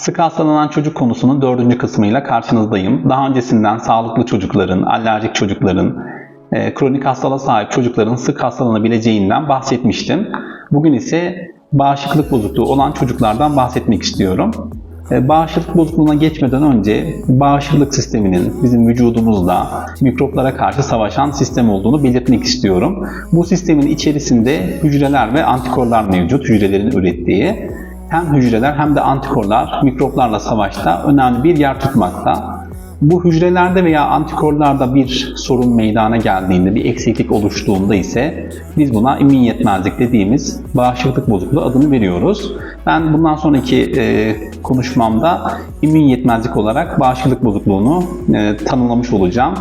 Sık hastalanan çocuk konusunun dördüncü kısmıyla karşınızdayım. Daha öncesinden sağlıklı çocukların, alerjik çocukların, e, kronik hastalığa sahip çocukların sık hastalanabileceğinden bahsetmiştim. Bugün ise bağışıklık bozukluğu olan çocuklardan bahsetmek istiyorum. E, Bağışıklık bozukluğuna geçmeden önce bağışıklık sisteminin bizim vücudumuzda mikroplara karşı savaşan sistem olduğunu belirtmek istiyorum. Bu sistemin içerisinde hücreler ve antikorlar mevcut, hücrelerin ürettiği. Hem hücreler hem de antikorlar mikroplarla savaşta önemli bir yer tutmakta. Bu hücrelerde veya antikorlarda bir sorun meydana geldiğinde, bir eksiklik oluştuğunda ise biz buna immün yetmezlik dediğimiz bağışıklık bozukluğu adını veriyoruz. Ben bundan sonraki e, konuşmamda immün yetmezlik olarak bağışıklık bozukluğunu e, tanımlamış olacağım.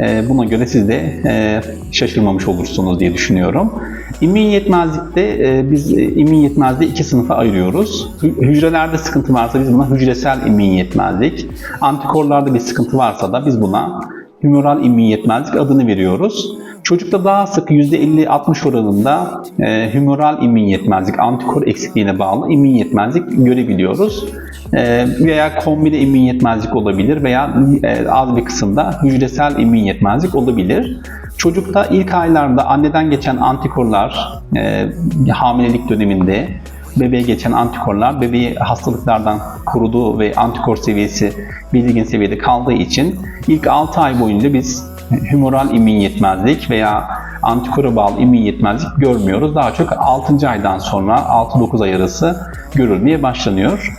E, buna göre siz de e, şaşırmamış olursunuz diye düşünüyorum. İmmün yetmezlikte e, biz e, immün yetmezliği iki sınıfa ayırıyoruz. Hü- Hücrelerde sıkıntı varsa biz buna hücresel immün yetmezlik, antikorlarda bir sıkıntı varsa da biz buna hümoral immün yetmezlik adını veriyoruz. Çocukta daha sık %50-60 oranında e, hümoral immün yetmezlik, antikor eksikliğine bağlı immün yetmezlik görebiliyoruz. E, veya kombine immün yetmezlik olabilir veya e, az bir kısımda hücresel immün yetmezlik olabilir. Çocukta ilk aylarda anneden geçen antikorlar e, hamilelik döneminde bebeğe geçen antikorlar bebeği hastalıklardan koruduğu ve antikor seviyesi belirgin seviyede kaldığı için ilk 6 ay boyunca biz hümoral immün yetmezlik veya antikora bağlı immün yetmezlik görmüyoruz. Daha çok 6. aydan sonra 6-9 ay arası görülmeye başlanıyor.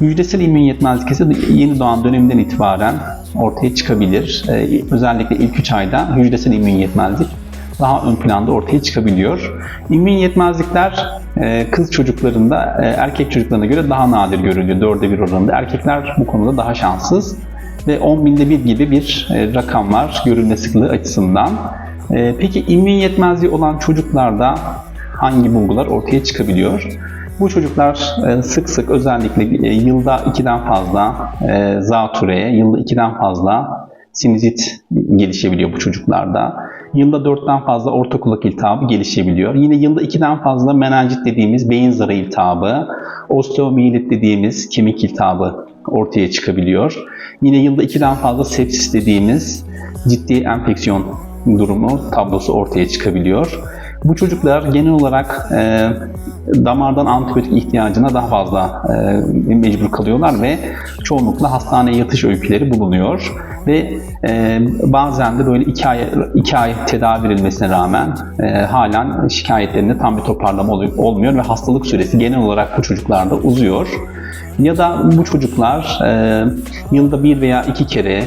Hücresel immün yetmezlik ise yeni doğan döneminden itibaren ortaya çıkabilir. Ee, özellikle ilk 3 ayda hücresel immün yetmezlik daha ön planda ortaya çıkabiliyor. İmmün yetmezlikler e, kız çocuklarında e, erkek çocuklarına göre daha nadir görülüyor. Dörde bir oranında. Erkekler bu konuda daha şanssız ve 10 binde bir gibi bir e, rakam var görülme sıklığı açısından. E, Peki immün yetmezliği olan çocuklarda hangi bulgular ortaya çıkabiliyor? Bu çocuklar e, sık sık özellikle yılda 2'den fazla e, zatürre, yılda 2'den fazla sinüzit gelişebiyebiliyor bu çocuklarda. Yılda 4'ten fazla orta kulak iltihabı gelişebiliyor. Yine yılda 2'den fazla menenjit dediğimiz beyin zarı iltihabı, osteomiyelit dediğimiz kemik iltihabı ortaya çıkabiliyor. Yine yılda 2'den fazla sepsis dediğimiz ciddi enfeksiyon durumu tablosu ortaya çıkabiliyor. Bu çocuklar genel olarak e, damardan antibiyotik ihtiyacına daha fazla e, mecbur kalıyorlar ve çoğunlukla hastaneye yatış öyküleri bulunuyor. Ve e, bazen de böyle iki ay, iki ay tedavi verilmesine rağmen e, halen şikayetlerinde tam bir toparlama oluyor- olmuyor ve hastalık süresi genel olarak bu çocuklarda uzuyor. Ya da bu çocuklar e, yılda bir veya iki kere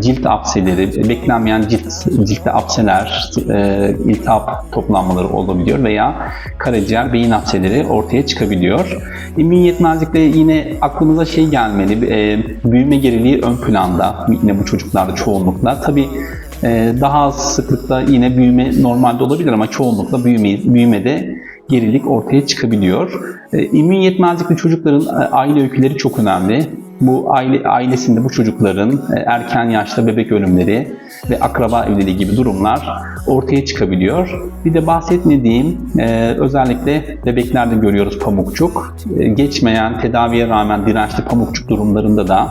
cilt apseleri, beklenmeyen cilt, ciltte apseler, e, iltihap toplanmaları olabiliyor veya karaciğer, beyin apseleri ortaya çıkabiliyor. İmmün yetmezlikle yine aklımıza şey gelmeli, e, büyüme geriliği ön planda yine bu çocuklarda çoğunlukla. Tabii e, daha az sıklıkta yine büyüme normalde olabilir ama çoğunlukla büyüme, büyümede gerilik ortaya çıkabiliyor. E, İmmün yetmezlikli çocukların e, aile öyküleri çok önemli. Bu aile ailesinde bu çocukların erken yaşta bebek ölümleri ve akraba evliliği gibi durumlar ortaya çıkabiliyor. Bir de bahsetmediğim özellikle bebeklerde görüyoruz pamukçuk. Geçmeyen tedaviye rağmen dirençli pamukçuk durumlarında da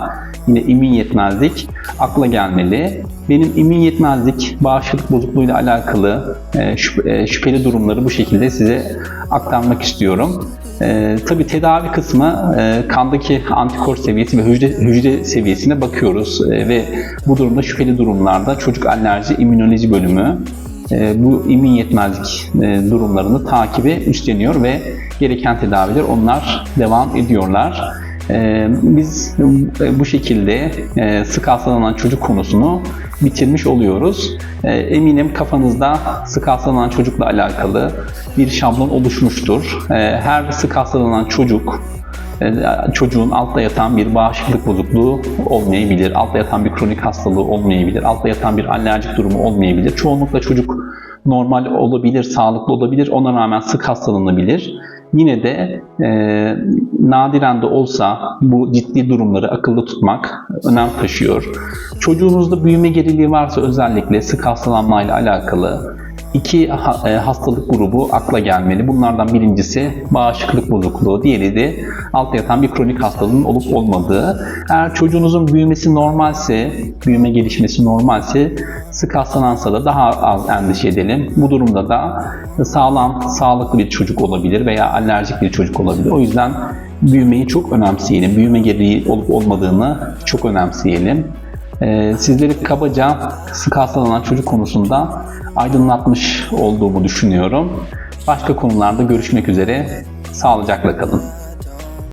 yine immün yetmezlik akla gelmeli. Benim immün yetmezlik bağışıklık bozukluğuyla alakalı e, e, şüpheli durumları bu şekilde size aktarmak istiyorum. E, tabii tedavi kısmı e, kandaki antikor seviyesi ve hücre, hücre seviyesine bakıyoruz E, ve bu durumda şüpheli durumlarda çocuk alerji immünoloji bölümü e, bu immün yetmezlik e, durumlarını takibi üstleniyor ve gereken tedaviler onlar devam ediyorlar. E, Biz e, bu şekilde e, sık hastalanan çocuk konusunu bitirmiş oluyoruz. E, Eminim kafanızda sık hastalanan çocukla alakalı bir şablon oluşmuştur. E, Her sık hastalanan çocuk e, çocuğun altta yatan bir bağışıklık bozukluğu olmayabilir, altta yatan bir kronik hastalığı olmayabilir, altta yatan bir alerjik durumu olmayabilir. Çoğunlukla çocuk normal olabilir, sağlıklı olabilir, ona rağmen sık hastalanabilir. Yine de e, nadiren de olsa bu ciddi durumları akılda tutmak önem taşıyor. Çocuğunuzda büyüme geriliği varsa özellikle sık hastalanmayla alakalı iki e, hastalık grubu akla gelmeli. Bunlardan birincisi bağışıklık bozukluğu, diğeri de altta yatan bir kronik hastalığın olup olmadığı. Eğer çocuğunuzun büyümesi normalse, büyüme gelişmesi normalse sık hastalansa da daha az endişe edelim. Bu durumda da sağlam, sağlıklı bir çocuk olabilir veya alerjik bir çocuk olabilir. O yüzden büyümeyi çok önemseyelim. Büyüme geriği olup olmadığını çok önemseyelim. Ee, sizleri kabaca sık hastalanan çocuk konusunda aydınlatmış olduğumu düşünüyorum. Başka konularda görüşmek üzere. Sağlıcakla kalın.